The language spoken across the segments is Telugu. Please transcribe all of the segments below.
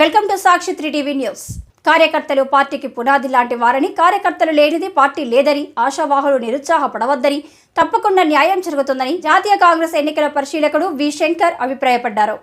Welcome to Sakshi three TV news. కార్యకర్తలు పార్టీకి పునాది లాంటి వారని కార్యకర్తలు లేనిది పార్టీ లేదని ఆశావాహులు నిరుత్సాహపడవద్దని తప్పకుండా న్యాయం జరుగుతుందని జాతీయ కాంగ్రెస్ ఎన్నికల పరిశీలకుడు వి శంకర్ అభిప్రాయపడ్డారు.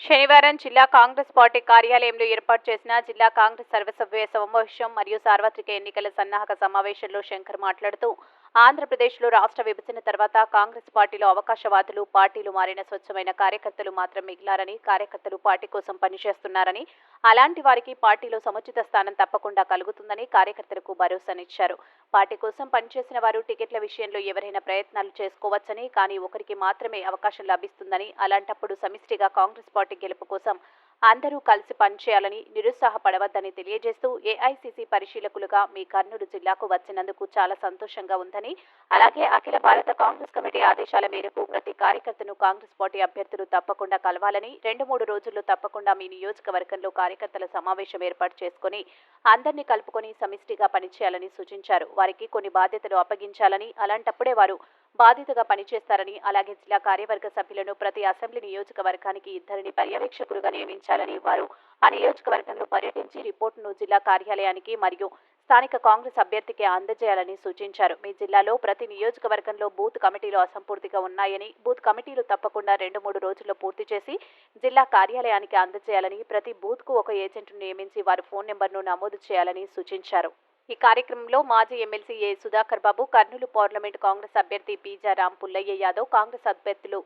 శనివారం జిల్లా కాంగ్రెస్ పార్టీ కార్యాలయంలో ఏర్పాటు చేసిన జిల్లా కాంగ్రెస్ సర్వసభ్య సమావేశం మరియు సార్వత్రిక ఎన్నికల సన్నాహక సమావేశంలో శంకర్ మాట్లాడుతూ ఆంధ్రప్రదేశ్లో రాష్ట్ర విభజన తర్వాత కాంగ్రెస్ పార్టీలో అవకాశవాదులు పార్టీలు మారిన స్వచ్ఛమైన కార్యకర్తలు మాత్రం మిగిలారని కార్యకర్తలు పార్టీ కోసం పనిచేస్తున్నారని అలాంటి వారికి పార్టీలో సముచిత స్థానం తప్పకుండా కలుగుతుందని కార్యకర్తలకు భరోసానిచ్చారు పార్టీ కోసం పనిచేసిన వారు టికెట్ల విషయంలో ఎవరైనా ప్రయత్నాలు చేసుకోవచ్చని కానీ ఒకరికి మాత్రమే అవకాశం లభిస్తుందని అలాంటప్పుడు సమిష్టిగా కాంగ్రెస్ పార్టీ గెలుపు కోసం అందరూ కలిసి పనిచేయాలని నిరుత్సాహపడవద్దని తెలియజేస్తూ ఏఐసిసి పరిశీలకులుగా మీ కర్నూలు జిల్లాకు వచ్చినందుకు చాలా సంతోషంగా ఉందని అలాగే అఖిల భారత కాంగ్రెస్ కమిటీ ఆదేశాల మేరకు ప్రతి కార్యకర్తను కాంగ్రెస్ పార్టీ అభ్యర్థులు తప్పకుండా కలవాలని రెండు మూడు రోజుల్లో తప్పకుండా మీ నియోజకవర్గంలో కార్యకర్తల సమావేశం ఏర్పాటు చేసుకుని అందరినీ కలుపుకొని సమిష్టిగా పనిచేయాలని సూచించారు. వారికి కొన్ని బాధ్యతలు అప్పగించాలని అలాంటప్పుడే వారు బాధితగా పనిచేస్తారని అలాగే జిల్లా కార్యవర్గ సభ్యులను ప్రతి అసెంబ్లీ నియోజకవర్గానికి ఇద్దరిని పర్యవేక్షకులుగా నియమించాలని వారు ఆ నియోజకవర్గంలో పర్యటించి రిపోర్టును జిల్లా కార్యాలయానికి మరియు స్థానిక కాంగ్రెస్ అభ్యర్థికి అందజేయాలని సూచించారు. మీ జిల్లాలో ప్రతి నియోజకవర్గంలో బూత్ కమిటీలు అసంపూర్తిగా ఉన్నాయని బూత్ కమిటీలు తప్పకుండా రెండు మూడు రోజుల్లో పూర్తి చేసి జిల్లా కార్యాలయానికి అందజేయాలని ప్రతి బూత్కు ఒక ఏజెంట్ను నియమించి వారి ఫోన్ నెంబర్ను నమోదు చేయాలని సూచించారు. ఈ కార్యక్రమంలో మాజీ MLC A Sudhakar Babu Kurnool parliament Congress అభ్యర్థి పీజారాం పుల్లయ్య యాదవ్ కాంగ్రెస్ అభ్యర్థులు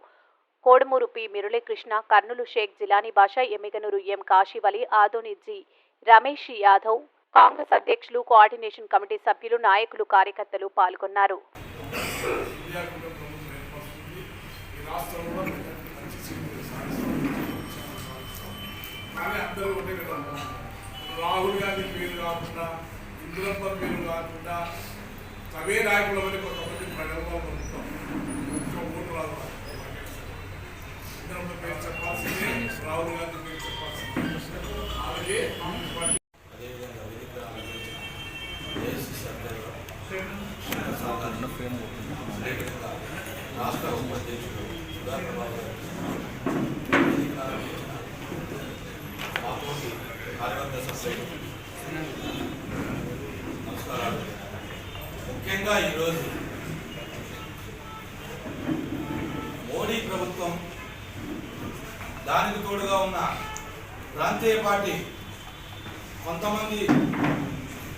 Kodumuru P. Muralikrishna Kurnool Shaik Jilani Basha Yemmiganur M. Kasivali Adoni G. Ramesh Yadav Congress అధ్యక్షులు కోఆర్డినేషన్ కమిటీ సభ్యులు నాయకులు కార్యకర్తలు పాల్గొన్నారు. రాహుల్ గాంధీ పేరు రాకుండా ఇందులప్ప పేరు కాకుండా అవే నాయకుల వల్ల కొంతమంది ప్రజల్లో ఉంటాం ఒక్క ఓటు రాదు ఇందులో పేరు చెప్పాల్సిందే. రాహుల్ గాంధీ పేరు చెప్పాల్సిందే. అలాగే అదేవిధంగా వేదిక అదేవిధంగా రాష్ట్ర ఉపాధ్యక్షుడు సుధాకర్ బాబు గారు. కార్యవర్గ సభ్యులు నమస్కారాలు ముఖ్యంగా ఈరోజు మోడీ ప్రభుత్వం దానికి తోడుగా ఉన్న ప్రాంతీయ పార్టీ కొంతమంది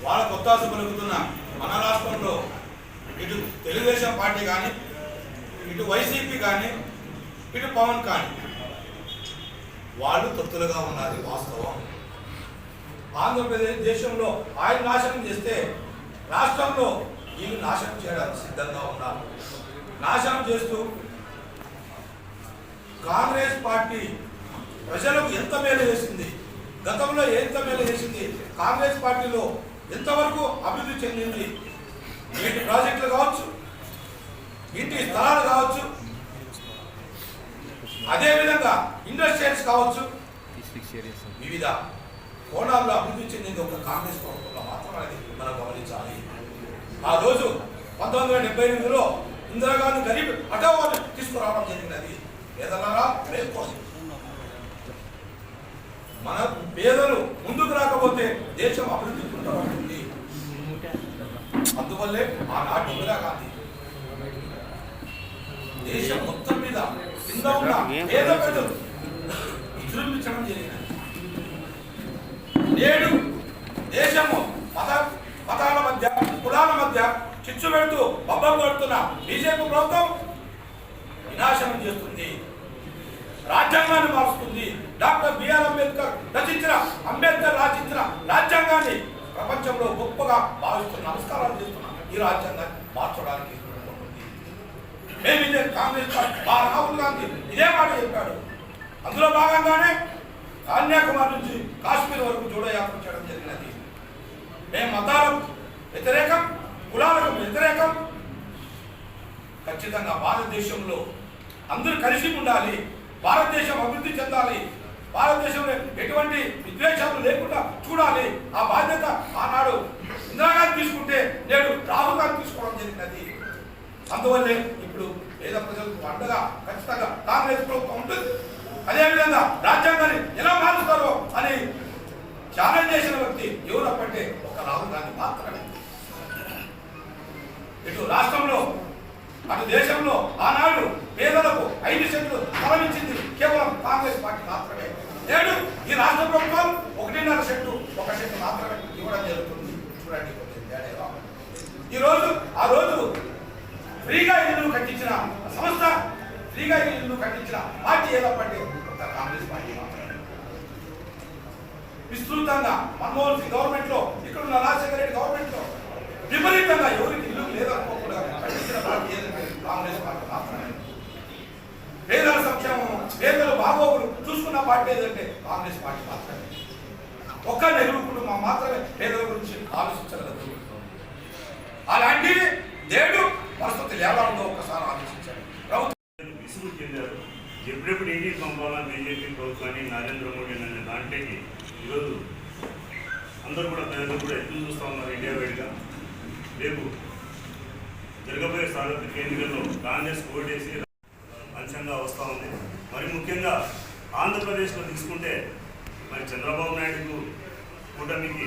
వాళ్ళ కొత్తాసు పలుకుతున్న మన రాష్ట్రంలో ఇటు తెలుగుదేశం పార్టీ కానీ ఇటు వైసీపీ కానీ ఇటు పవన్ కానీ వాళ్ళు తొత్తులుగా ఉన్నది వాస్తవం. ఆంధ్రప్రదేశ్ దేశంలో ఆయన నాశనం చేస్తే రాష్ట్రంలో వీళ్ళు నాశనం చేయడానికి సిద్ధంగా ఉన్నారు నాశనం చేస్తూ కాంగ్రెస్ పార్టీ ప్రజలకు ఎంత మేలు చేసింది? గతంలో ఎంత మేలు చేసింది? కాంగ్రెస్ పార్టీలో ఎంతవరకు అభివృద్ధి చెందింది? నీటి ప్రాజెక్టులు కావచ్చు ఇంటి స్థలాలు కావచ్చు అదేవిధంగా ఇండస్ట్రియల్స్ కావచ్చు వివిధ కోణాల్లో అభివృద్ధి చెందింది ఒక కాంగ్రెస్ ప్రభుత్వంలో మాత్రమే అనేది మనం గమనించాలి. ఆ రోజు పంతొమ్మిది వందల డెబ్బై ఎనిమిదిలో ఇందిరాగాంధీ గరీబ్ హఠావని తీసుకురావడం జరిగినది. పేదలరా కోసం. మన పేదలు ముందుకు రాకపోతే దేశం అభివృద్ధి కుంటపడుతుంది అందువల్లే ఆనాటి ఇందిరాగాంధీ దేశం మొత్తం మీద కింద ఉన్న పేద ప్రజలు విజృంభించడం జరిగినది. నేడు దేశము మత మతాల మధ్య మధ్య చిచ్చు పెడుతూ బబ్బం కొడుతున్న బీజేపీ ప్రభుత్వం వినాశనం చేస్తుంది. రాజ్యాంగాన్ని మారుస్తుంది. డాక్టర్ బిఆర్ అంబేద్కర్ రచించిన అంబేద్కర్ రచించిన రాజ్యాంగాన్ని ప్రపంచంలో గొప్పగా భావిస్తున్న నమస్కారాలు చేస్తున్న ఈ రాజ్యాంగాన్ని మార్చడానికి మేము ఇదే కాంగ్రెస్ పార్టీ మా రాహుల్ గాంధీ ఇదే మాట చెప్పాడు. అందులో భాగంగానే కన్యాకుమారి నుంచి కాశ్మీర్ వరకు జోడో యాత్ర చేయడం జరిగినది. మేము మతాలకు వ్యతిరేకం కులాలకు వ్యతిరేకం. ఖచ్చితంగా భారతదేశంలో అందరూ కలిసి ఉండాలి భారతదేశం అభివృద్ధి చెందాలి భారతదేశంలో ఎటువంటి విద్వేషాలు లేకుండా చూడాలి. ఆ బాధ్యత ఆనాడు ఇందిరాగాంధీ తీసుకుంటే నేడు రాహుల్ గాంధీ తీసుకోవడం జరిగినది. అందువల్లే ఇప్పుడు పేద ప్రజలకు అండగా ఖచ్చితంగా కాంగ్రెస్ ప్రభుత్వం ఉంటుంది. అదేవిధంగా రాజ్యాంగాన్ని ఎలా మారుస్తారో అని ఛాలెంజ్ చేసిన వ్యక్తి ఎవరప్పంటే ఒక రాహుల్ గాంధీ మాత్రమే. ఇటు రాష్ట్రంలో అటు దేశంలో ఆనాడు పేదలకు ఐదు సెంట్లు తరలించింది కేవలం కాంగ్రెస్ పార్టీ మాత్రమే. నేడు ఈ రాష్ట్ర ప్రభుత్వం ఒకటిన్నర సెంటు ఒక సెంటు మాత్రమే ఇవ్వడం జరుగుతుంది. చూడండి ఈరోజు ఈ రోజు ఆ రోజు ఫ్రీగా ఇల్లు కట్టించిన సంస్థ ఫ్రీగా ఇల్లు కట్టించిన పార్టీ ఏదప్పటి ఒక కాంగ్రెస్ పార్టీ మాత్రమే. విస్తృతంగా మన్మోహన్ సింగ్ గవర్నమెంట్లో ఇక్కడ ఉన్న రాజశేఖర రెడ్డి గవర్నమెంట్లో విపరీతంగా ఎవరికి లేదు లేదనుకోకుండా కట్టించిన పార్టీ కాంగ్రెస్ పార్టీ మాత్రమే. పేదల సంక్షేమం పేదల బాగోగులు చూసుకున్న పార్టీ ఏదంటే కాంగ్రెస్ పార్టీ మాత్రమే. ఒక్క నెహ్రూ కుటుంబం మాత్రమే పేదల గురించి ఆలోచించగలదు. అలాంటి నేడు పరిస్థితి ఎలా ఒకసారి ఒక్కసారి ప్రభుత్వం విసుగు చెందారు. ఎప్పుడెప్పుడు ఏది పంపాలా బీజేపీ ప్రభుత్వాన్ని నరేంద్ర మోడీ అనే దాంట్లోకి ఈరోజు అందరూ కూడా ప్రజలు కూడా ఎదురు చూస్తూ ఉన్నారు ఇండియా వైడ్గా. రేపు జరగబోయే సార్వత్రిక ఎన్నికల్లో కాంగ్రెస్ ఓటేసి అంశంగా వస్తూ ఉంది. మరి ముఖ్యంగా ఆంధ్రప్రదేశ్లో తీసుకుంటే మరి చంద్రబాబు నాయుడుకు కూటమికి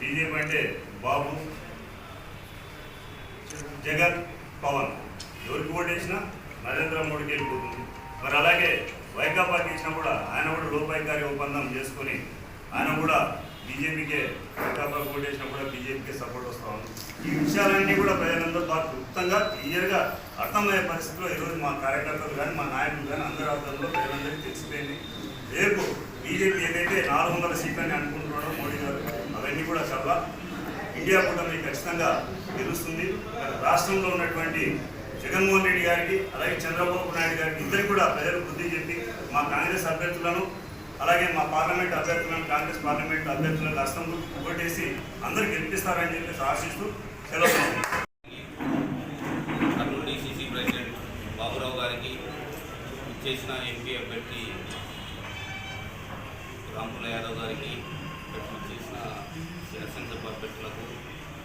బీజేపీ అంటే బాబు జగన్ పవన్. ఎవరికి ఓటేసినా నరేంద్ర మోడీకి వెళ్ళిపోతుంది మరి అలాగే వైకాపాకి ఇచ్చినా కూడా ఆయన కూడా లోపాయికారి ఒప్పందం చేసుకొని ఆయన కూడా బీజేపీకే వైకాపా ఓటేసినా కూడా బీజేపీకే సపోర్ట్ వస్తూ ఉంది. ఈ విషయాలన్నీ కూడా ప్రజలందరూ బాగా క్లుప్తంగా క్లియర్గా అర్థమయ్యే పరిస్థితిలో ఈరోజు మా కార్యకర్తలు కానీ మా నాయకులు కానీ అందరి అర్థంలో ప్రజలందరికీ తెలిసిపోయింది. రేపు బీజేపీ ఏదైతే నాలుగు వందల సీట్లని అనుకుంటున్నాడో మోడీ గారు అవన్నీ కూడా చాలా ఇండియా కూటమి ఖచ్చితంగా గెలుస్తుంది. రాష్ట్రంలో ఉన్నటువంటి జగన్మోహన్ రెడ్డి గారికి అలాగే చంద్రబాబు నాయుడు గారికి ఇద్దరు కూడా ప్రజలు బుద్ధి చెప్పి మా కాంగ్రెస్ అభ్యర్థులను అలాగే మా పార్లమెంట్ అభ్యర్థులను కాంగ్రెస్ పార్లమెంట్ అభ్యర్థులను హస్తం ఓటేసి అందరు గెలిపిస్తారని చెప్పేసి ఆశిస్తూ సెలవు కర్నూలు డిసిసి ప్రెసిడెంట్ బాబురావు గారికి చేసిన ఎంపీ అభ్యర్థి రాంపుల యాదవ్ గారికి చేసిన శాసనసభ అభ్యర్థులకు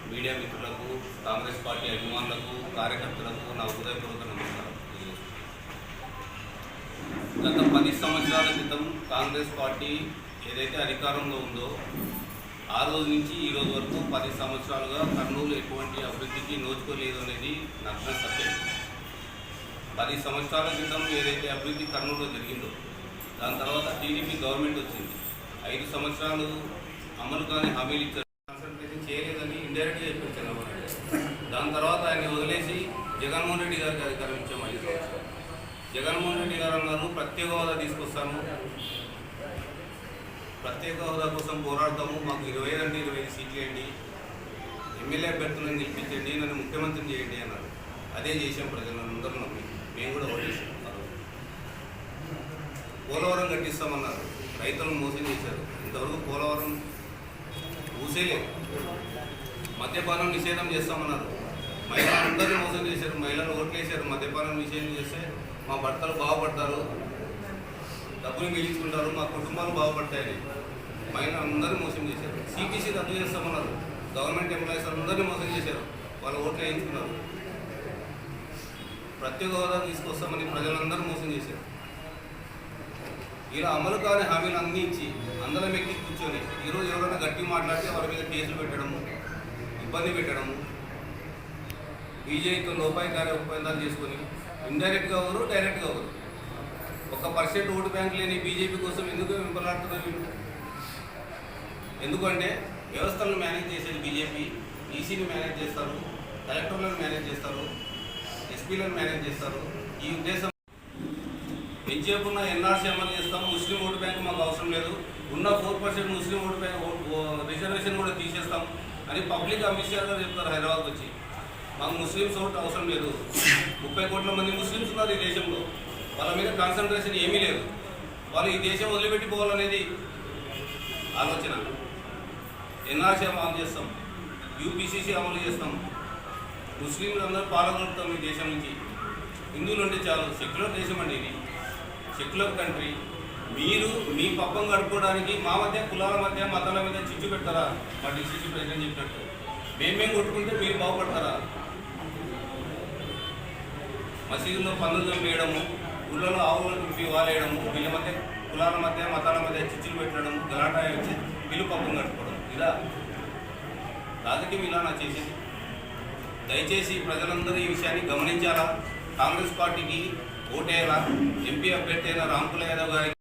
మీడియా మిత్రులకు కాంగ్రెస్ పార్టీ అభిమానులకు కార్యకర్తలకు నా హృదయపూర్వక నమస్కారం గత పది సంవత్సరాల క్రితం కాంగ్రెస్ పార్టీ ఏదైతే అధికారంలో ఉందో ఆ రోజు నుంచి ఈ రోజు వరకు పది సంవత్సరాలుగా కర్నూలు ఎటువంటి అభివృద్ధికి నోచుకోలేదు అనేది నగ్న సత్యం. పది సంవత్సరాల క్రితం ఏదైతే అభివృద్ధి కర్నూలులో జరిగిందో దాని తర్వాత టీడీపీ గవర్నమెంట్ వచ్చింది. ఐదు సంవత్సరాలు అమలు కాని హామీలు ఇచ్చారు కాన్సన్ట్రేషన్ చేయలేదని ఇండైరెక్ట్గా చెప్పారు చంద్రబాబు నాయుడు గారు. దాని తర్వాత ఆయన వదిలేసి జగన్మోహన్ రెడ్డి గారికి అధికారం ఇచ్చాము ఐదు సంవత్సరాలు జగన్మోహన్ రెడ్డి గారు అన్నారు ప్రత్యేక హోదా తీసుకొస్తాను ప్రత్యేక హోదా కోసం పోరాడతాము. మాకు ఇరవై ఐదు ఇరవై ఐదు సీట్లు వేయండి. ఎమ్మెల్యే అభ్యర్థులను గెలిపించండి నన్ను ముఖ్యమంత్రిని చేయండి అన్నారు. అదే చేసాం ప్రజలందరూ నమ్మి. మేము కూడా ఓటేసాం పోలవరం కట్టిస్తామన్నారు. రైతులను మోసం చేశారు. ఇంతవరకు పోలవరం ఊసేలేదు. మద్యపానం నిషేధం చేస్తామన్నారు. మహిళలందరినీ మోసం చేశారు. మహిళలు ఓట్లేశారు. మద్యపానం నిషేధం చేస్తే మా భర్తలు బాగుపడతారు. డబ్బులు మిగిల్చుకుంటారు. మా కుటుంబాలు బాగుపడతాయని పైన అందరూ మోసం చేశారు. సిటీసీ రద్దు చేస్తామన్నారు. గవర్నమెంట్ ఎంప్లాయీస్ అందరినీ మోసం చేశారు. వాళ్ళు ఓట్లు వేయించుకున్నారు. ప్రత్యేక హోదా తీసుకొస్తామని ప్రజలందరూ మోసం చేశారు. ఇలా అమలు కాని హామీలు అన్నీ ఇచ్చి అందరం ఎక్కి కూర్చొని ఈరోజు ఎవరైనా గట్టి మాట్లాడితే వారి మీద కేసులు పెట్టడము ఇబ్బంది పెట్టడము బీజేపీతో లోపాయికార ఒప్పందాలు చేసుకొని ఇండైరెక్ట్గా ఎవరు డైరెక్ట్గా ఎవరు? ఒక పర్సెంట్ ఓటు బ్యాంక్ లేని బీజేపీ కోసం ఎందుకు వింపలాడుతున్నారు ఎందుకంటే వ్యవస్థలను మేనేజ్ చేసేది బీజేపీ ఈసీని మేనేజ్ చేస్తారు కలెక్టర్లను మేనేజ్ చేస్తారు ఎస్పీలను మేనేజ్ చేస్తారు. ఈ ఉద్దేశం ఎంతసేపున్న ఎన్ఆర్సీ అమలు చేస్తాం. ముస్లిం ఓటు బ్యాంక్ మాకు అవసరం లేదు. ఉన్న four percent Muslim vote bank reservation కూడా తీసేస్తాం అని పబ్లిక్ అఫీషియల్గా గారు చెప్తారు హైదరాబాద్ వచ్చి. మాకు ముస్లిమ్స్ ఓటు అవసరం లేదు. ముప్పై కోట్ల మంది ముస్లిమ్స్ ఉన్నారు ఈ దేశంలో. వాళ్ళ మీద కాన్సన్ట్రేషన్ ఏమీ లేదు. వాళ్ళు ఈ దేశం వదిలిపెట్టిపోవాలనేది ఆలోచన. ఎన్ఆర్సీ అమలు చేస్తాం? యూపీసీసీ అమలు చేస్తాం. ముస్లింలు అందరూ పాల్గొంటాం ఈ దేశం నుంచి. హిందువులు అంటే చాలు. సెక్యులర్ దేశం అండి ఇది. Secular country. మీరు మీ పప్పం గడుపుకోవడానికి మా మధ్య కులాల మధ్య మతాల మీద చిచ్చు పెడతారా మా డిసిసి ప్రెసిడెంట్ చెప్పినట్టు. మేమేం కొట్టుకుంటే మీరు బాగుపడతారా? మసీదులో పనులు చంపేయడము ఊళ్ళలో ఆవులను తిప్పి వాలేయడము వీళ్ళ మధ్య కులాల మధ్య మతాల మధ్య చిచ్చులు పెట్టడము గలాటా వచ్చి వీళ్ళు పక్కన కట్టుకోవడం. ఇలా రాజకీయం ఇలా నా చేసేది. దయచేసి ప్రజలందరూ ఈ విషయాన్ని గమనించాలా? కాంగ్రెస్ పార్టీకి ఓటేయాలా? ఎంపీ అభ్యర్థి అయిన రాంకుల యాదవ్ గారికి